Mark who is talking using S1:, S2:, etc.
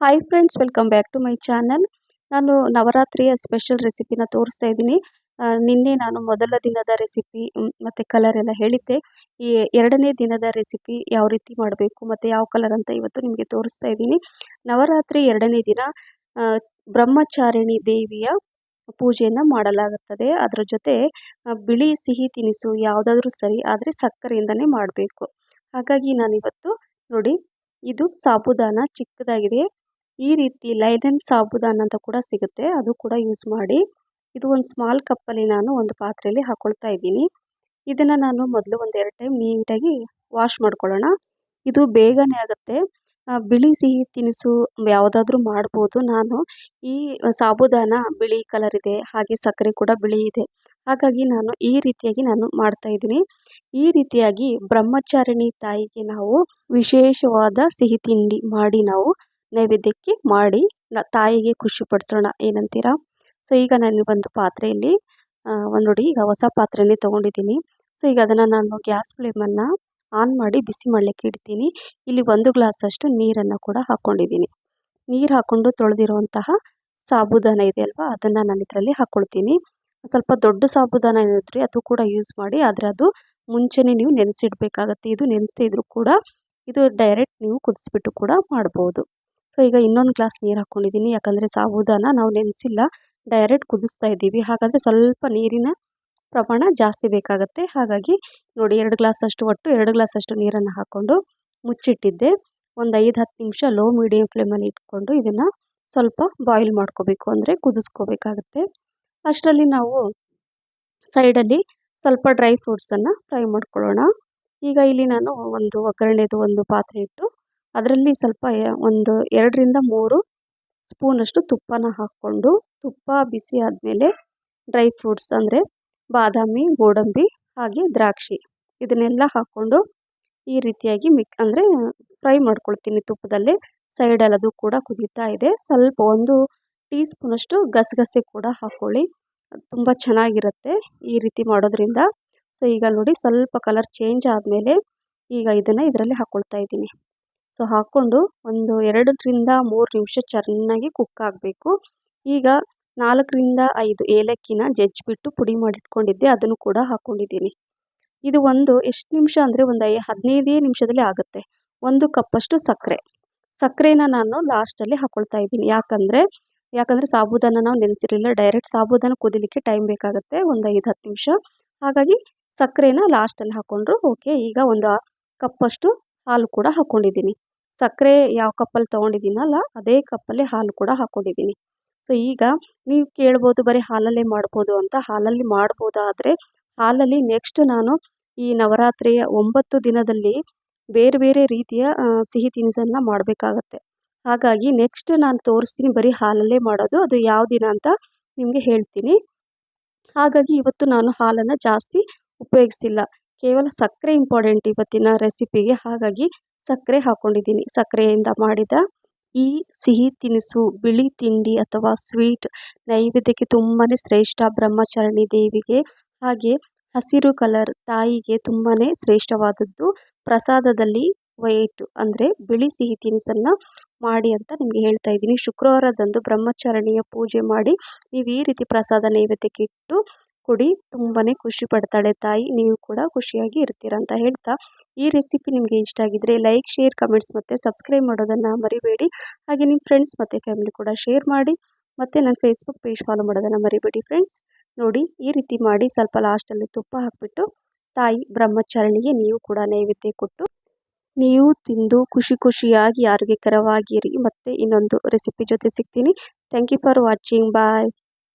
S1: Hi friends welcome back to my channel ನಾನು ನವರಾತ್ರಿಯ special ರೆಸಿಪಿನ ತೋರಿಸ್ತಾ ಇದ್ದೀನಿ. ನಿನ್ನೆ ನಾನು ಮೊದಲ ದಿನದ ರೆಸಿಪಿ ಮತ್ತು ಕಲರ್ ಎಲ್ಲ ಹೇಳಿದ್ದೆ. ಈ ಎರಡನೇ ದಿನದ ರೆಸಿಪಿ ಯಾವ ರೀತಿ ಮಾಡಬೇಕು, ಮತ್ತು ಯಾವ ಕಲರ್ ಅಂತ ಇವತ್ತು ನಿಮಗೆ ತೋರಿಸ್ತಾ ಇದ್ದೀನಿ. ನವರಾತ್ರಿ ಎರಡನೇ ದಿನ ಬ್ರಹ್ಮಚಾರಿಣಿ ದೇವಿಯ ಪೂಜೆಯನ್ನು ಮಾಡಲಾಗುತ್ತದೆ. ಅದರ ಜೊತೆ ಬಿಳಿ ಸಿಹಿ ತಿನಿಸು ಯಾವುದಾದ್ರೂ ಸರಿ, ಆದರೆ ಸಕ್ಕರೆಯಿಂದನೇ ಮಾಡಬೇಕು. ಹಾಗಾಗಿ ನಾನಿವತ್ತು ನೋಡಿ, ಇದು ಸಾಬುದಾನ ಚಿಕ್ಕದಾಗಿದೆ. ಈ ರೀತಿ ಲೈನನ್ ಸಾಬುದಾನ ಅಂತ ಕೂಡ ಸಿಗುತ್ತೆ. ಅದು ಕೂಡ ಯೂಸ್ ಮಾಡಿ. ಇದು ಒಂದು ಸ್ಮಾಲ್ ಕಪ್ಪಲ್ಲಿ ನಾನು ಒಂದು ಪಾತ್ರೆಯಲ್ಲಿ ಹಾಕ್ಕೊಳ್ತಾ ಇದ್ದೀನಿ. ಇದನ್ನು ನಾನು ಮೊದಲು ಒಂದು ಎರಡು ಟೈಮ್ ನೀಟಾಗಿ ವಾಶ್ ಮಾಡ್ಕೊಳ್ಳೋಣ. ಇದು ಬೇಗನೆ ಆಗುತ್ತೆ. ಬಿಳಿ ಸಿಹಿ ತಿನಿಸು ಯಾವುದಾದ್ರೂ ಮಾಡ್ಬೋದು. ನಾನು ಈ ಸಾಬುದಾನ ಬಿಳಿ ಕಲರ್ ಇದೆ, ಹಾಗೆ ಸಕ್ಕರೆ ಕೂಡ ಬಿಳಿ ಇದೆ. ಹಾಗಾಗಿ ನಾನು ಈ ರೀತಿಯಾಗಿ ನಾನು ಮಾಡ್ತಾ ಇದ್ದೀನಿ. ಈ ರೀತಿಯಾಗಿ ಬ್ರಹ್ಮಚಾರಿಣಿ ತಾಯಿಗೆ ನಾವು ವಿಶೇಷವಾದ ಸಿಹಿ ತಿಂಡಿ ಮಾಡಿ ನಾವು ನೈವೇದ್ಯಕ್ಕೆ ಮಾಡಿ ನ ತಾಯಿಗೆ ಖುಷಿ ಪಡಿಸೋಣ, ಏನಂತೀರಾ? ಸೊ, ಈಗ ನಾನು ಒಂದು ಪಾತ್ರೆಯಲ್ಲಿ ಒಂದು ನೋಡಿ, ಈಗ ಹೊಸ ಪಾತ್ರೆನೇ ತೊಗೊಂಡಿದ್ದೀನಿ. ಸೊ, ಈಗ ಅದನ್ನು ನಾನು ಗ್ಯಾಸ್ ಫ್ಲೇಮನ್ನು ಆನ್ ಮಾಡಿ ಬಿಸಿ ಮಾಡಲಿಕ್ಕೆ ಇಡ್ತೀನಿ. ಇಲ್ಲಿ ಒಂದು ಗ್ಲಾಸಷ್ಟು ನೀರನ್ನು ಕೂಡ ಹಾಕ್ಕೊಂಡಿದ್ದೀನಿ ನೀರು ಹಾಕ್ಕೊಂಡು ತೊಳೆದಿರುವಂತಹ ಸಾಬುದಾನ ಇದೆ ಅಲ್ವಾ? ಅದನ್ನು ನಾನು ಇದರಲ್ಲಿ ಹಾಕ್ಕೊಳ್ತೀನಿ ಸ್ವಲ್ಪ ದೊಡ್ಡ ಸಾಬುದಾನ ಏನಿದ್ರೆ ಅದು ಕೂಡ ಯೂಸ್ ಮಾಡಿ, ಆದರೆ ಅದು ಮುಂಚೆನೇ ನೀವು ನೆನೆಸಿಡ್ಬೇಕಾಗತ್ತೆ. ಇದು ನೆನೆಸ್ದೇ ಇದ್ರೂ ಕೂಡ, ಇದು ಡೈರೆಕ್ಟ್ ನೀವು ಕುದಿಸ್ಬಿಟ್ಟು ಕೂಡ ಮಾಡ್ಬೋದು. ಸೊ ಈಗ ಇನ್ನೊಂದು ಗ್ಲಾಸ್ ನೀರು ಹಾಕ್ಕೊಂಡಿದ್ದೀನಿ ಯಾಕಂದರೆ ಸಾಬುದಾನ ನಾವು ನೆನೆಸಿಲ್ಲ. ಡೈರೆಕ್ಟ್ ಕುದಿಸ್ತಾ ಇದ್ದೀವಿ. ಹಾಗಾದರೆ ಸ್ವಲ್ಪ ನೀರಿನ ಪ್ರಮಾಣ ಜಾಸ್ತಿ ಬೇಕಾಗುತ್ತೆ. ಹಾಗಾಗಿ ನೋಡಿ ಎರಡು ಗ್ಲಾಸಷ್ಟು ಒಟ್ಟು ಎರಡು ಗ್ಲಾಸಷ್ಟು ನೀರನ್ನು ಹಾಕ್ಕೊಂಡು ಮುಚ್ಚಿಟ್ಟಿದ್ದೆ. ಒಂದು ಐದು ಹತ್ತು ನಿಮಿಷ ಲೋ ಮೀಡಿಯಮ್ ಫ್ಲೇಮಲ್ಲಿ ಇಟ್ಕೊಂಡು ಇದನ್ನು ಸ್ವಲ್ಪ ಬಾಯ್ಲ್ ಮಾಡ್ಕೋಬೇಕು. ಅಂದರೆ ಕುದಿಸ್ಕೋಬೇಕಾಗತ್ತೆ. ಅಷ್ಟರಲ್ಲಿ ನಾವು ಸೈಡಲ್ಲಿ ಸ್ವಲ್ಪ ಡ್ರೈ ಫ್ರೂಟ್ಸನ್ನು ಫ್ರೈ ಮಾಡ್ಕೊಳ್ಳೋಣ. ಈಗ ಇಲ್ಲಿ ನಾನು ಒಂದು ಒಗ್ಗರಣೆದು ಒಂದು ಪಾತ್ರೆ ಇಟ್ಟು ಅದರಲ್ಲಿ ಸ್ವಲ್ಪ ಒಂದು ಎರಡರಿಂದ ಮೂರು ಸ್ಪೂನಷ್ಟು ತುಪ್ಪನ ಹಾಕ್ಕೊಂಡು, ತುಪ್ಪ ಬಿಸಿ ಆದಮೇಲೆ ಡ್ರೈ ಫ್ರೂಟ್ಸ್ ಅಂದರೆ ಬಾದಾಮಿ, ಗೋಡಂಬಿ ಹಾಗೆ ದ್ರಾಕ್ಷಿ ಇದನ್ನೆಲ್ಲ ಹಾಕ್ಕೊಂಡು ಈ ರೀತಿಯಾಗಿ ಮಿಕ್, ಅಂದರೆ ಫ್ರೈ ಮಾಡ್ಕೊಳ್ತೀನಿ ತುಪ್ಪದಲ್ಲಿ. ಸೈಡಲ್ಲಿ ಅದು ಕೂಡ ಕುದೀತಾ ಇದೆ. ಸ್ವಲ್ಪ ಒಂದು ಟೀ ಸ್ಪೂನಷ್ಟು ಗಸಗಸೆ ಕೂಡ ಹಾಕ್ಕೊಳ್ಳಿ ತುಂಬ ಚೆನ್ನಾಗಿರುತ್ತೆ ಈ ರೀತಿ ಮಾಡೋದ್ರಿಂದ. ಸೊ ಈಗ ನೋಡಿ ಸ್ವಲ್ಪ ಕಲರ್ ಚೇಂಜ್ ಆದಮೇಲೆ ಈಗ ಇದನ್ನು ಇದರಲ್ಲಿ ಹಾಕ್ಕೊಳ್ತಾ ಇದ್ದೀನಿ. ಸೊ ಹಾಕ್ಕೊಂಡು ಒಂದು ಎರಡರಿಂದ ಮೂರು ನಿಮಿಷ ಚೆನ್ನಾಗಿ ಕುಕ್ ಆಗಬೇಕು. ಈಗ ನಾಲ್ಕರಿಂದ ಐದು ಏಲಕ್ಕಿನ ಜಜ್ಜಿಬಿಟ್ಟು ಪುಡಿ ಮಾಡಿಟ್ಕೊಂಡಿದ್ದೆ, ಅದನ್ನು ಕೂಡ ಹಾಕ್ಕೊಂಡಿದ್ದೀನಿ. ಇದು ಒಂದು ಎಷ್ಟು ನಿಮಿಷ ಅಂದರೆ ಒಂದು ಐ, ಹದಿನೈದೇ ನಿಮಿಷದಲ್ಲಿ ಆಗುತ್ತೆ. ಒಂದು ಕಪ್ಪಷ್ಟು ಸಕ್ಕರೆ. ಸಕ್ಕರೆನ ನಾನು ಲಾಸ್ಟಲ್ಲಿ ಹಾಕ್ಕೊಳ್ತಾ ಇದ್ದೀನಿ. ಯಾಕಂದರೆ ಯಾಕಂದರೆ ಸಾಬುದಾನ ನಾವು ನೆನೆಸಿರಲಿಲ್ಲ, ಡೈರೆಕ್ಟ್ ಸಾಬುದಾನ ಕುದಿಲಿಕ್ಕೆ ಟೈಮ್ ಬೇಕಾಗುತ್ತೆ, ಒಂದು ಐದು, ಹತ್ತು ನಿಮಿಷ. ಹಾಗಾಗಿ ಸಕ್ಕರೆನ ಲಾಸ್ಟಲ್ಲಿ ಹಾಕ್ಕೊಂಡ್ರು ಓಕೆ. ಈಗ ಒಂದು ಕಪ್ಪಷ್ಟು ಹಾಲು ಕೂಡ ಹಾಕ್ಕೊಂಡಿದ್ದೀನಿ ಸಕ್ಕರೆ ಯಾವ ಕಪ್ಪಲ್ಲಿ ತೊಗೊಂಡಿದ್ದೀನಲ್ಲ, ಅದೇ ಕಪ್ಪಲ್ಲಿ ಹಾಲು ಕೂಡ ಹಾಕ್ಕೊಂಡಿದ್ದೀನಿ ಸೊ ಈಗ ನೀವು ಕೇಳ್ಬೋದು ಬರೀ ಹಾಲಲ್ಲೇ ಮಾಡ್ಬೋದು ಅಂತ. ಹಾಲಲ್ಲಿ ಮಾಡ್ಬೋದಾದರೆ ಹಾಲಲ್ಲಿ ನೆಕ್ಸ್ಟ್ ನಾನು ಈ ನವರಾತ್ರಿಯ ಒಂಬತ್ತು ದಿನದಲ್ಲಿ ಬೇರೆ ಬೇರೆ ರೀತಿಯ ಸಿಹಿ ತಿನಿಸನ್ನು ಮಾಡಬೇಕಾಗತ್ತೆ. ಹಾಗಾಗಿ ನೆಕ್ಸ್ಟ್ ನಾನು ತೋರಿಸ್ತೀನಿ ಬರೀ ಹಾಲಲ್ಲೇ ಮಾಡೋದು. ಅದು ಯಾವ ದಿನ ಅಂತ ನಿಮಗೆ ಹೇಳ್ತೀನಿ. ಹಾಗಾಗಿ ಇವತ್ತು ನಾನು ಹಾಲನ್ನು ಜಾಸ್ತಿ ಉಪಯೋಗಿಸಿಲ್ಲ ಕೇವಲ ಸಕ್ಕರೆ ಇಂಪಾರ್ಟೆಂಟ್ ಇವತ್ತಿನ ರೆಸಿಪಿಗೆ ಹಾಗಾಗಿ ಸಕ್ಕರೆ ಹಾಕ್ಕೊಂಡಿದ್ದೀನಿ ಸಕ್ಕರೆಯಿಂದ ಮಾಡಿದ ಈ ಸಿಹಿ ತಿನಿಸು, ಬಿಳಿ ತಿಂಡಿ ಅಥವಾ ಸ್ವೀಟ್ ನೈವೇದ್ಯಕ್ಕೆ ತುಂಬಾ ಶ್ರೇಷ್ಠ ಬ್ರಹ್ಮಚರಣಿ ದೇವಿಗೆ, ಹಾಗೆ ಹಸಿರು ಕಲರ್ ತಾಯಿಗೆ ತುಂಬಾ ಶ್ರೇಷ್ಠವಾದದ್ದು ಪ್ರಸಾದದಲ್ಲಿ ವೈಟ್ ಅಂದರೆ ಬಿಳಿ ಸಿಹಿ ತಿನಿಸನ್ನು ಮಾಡಿ ಅಂತ ನಿಮಗೆ ಹೇಳ್ತಾ ಇದ್ದೀನಿ. ಶುಕ್ರವಾರದಂದು ಬ್ರಹ್ಮಚರಣಿಯ ಪೂಜೆ ಮಾಡಿ ನೀವು ಈ ರೀತಿ ಪ್ರಸಾದ ನೈವೇದ್ಯಕ್ಕೆ ಇಟ್ಟು ಕೊಡಿ ತುಂಬಾ ಖುಷಿ ಪಡ್ತಾಳೆ ತಾಯಿ. ನೀವು ಕೂಡ ಖುಷಿಯಾಗಿ ಇರ್ತೀರ ಅಂತ ಹೇಳ್ತಾ ಈ ರೆಸಿಪಿ ನಿಮಗೆ ಇಷ್ಟ ಆಗಿದ್ರೆ ಲೈಕ್, ಶೇರ್, ಕಮೆಂಟ್ಸ್ ಮತ್ತು ಸಬ್ಸ್ಕ್ರೈಬ್ ಮಾಡೋದನ್ನು ಮರಿಬೇಡಿ. ಹಾಗೆ ನಿಮ್ಮ ಫ್ರೆಂಡ್ಸ್ ಮತ್ತು ಫ್ಯಾಮಿಲಿ ಕೂಡ ಶೇರ್ ಮಾಡಿ ಮತ್ತು ನನ್ನ ಫೇಸ್ಬುಕ್ ಪೇಜ್ ಫಾಲೋ ಮಾಡೋದನ್ನು ಮರಿಬೇಡಿ ಫ್ರೆಂಡ್ಸ್. ನೋಡಿ ಈ ರೀತಿ ಮಾಡಿ ಸ್ವಲ್ಪ ಲಾಸ್ಟಲ್ಲಿ ತುಪ್ಪ ಹಾಕಿಬಿಟ್ಟು ತಾಯಿ ಬ್ರಹ್ಮಚಾರಿಣಿಗೆ ನೀವು ಕೂಡ ನೈವೇದ್ಯ ಕೊಟ್ಟು ನೀವು ತಿಂದು ಖುಷಿ ಖುಷಿಯಾಗಿ ಆರೋಗ್ಯಕರವಾಗಿರಿ. ಮತ್ತು ಇನ್ನೊಂದು ರೆಸಿಪಿ ಜೊತೆ ಸಿಗ್ತೀನಿ. Thank you for watching bye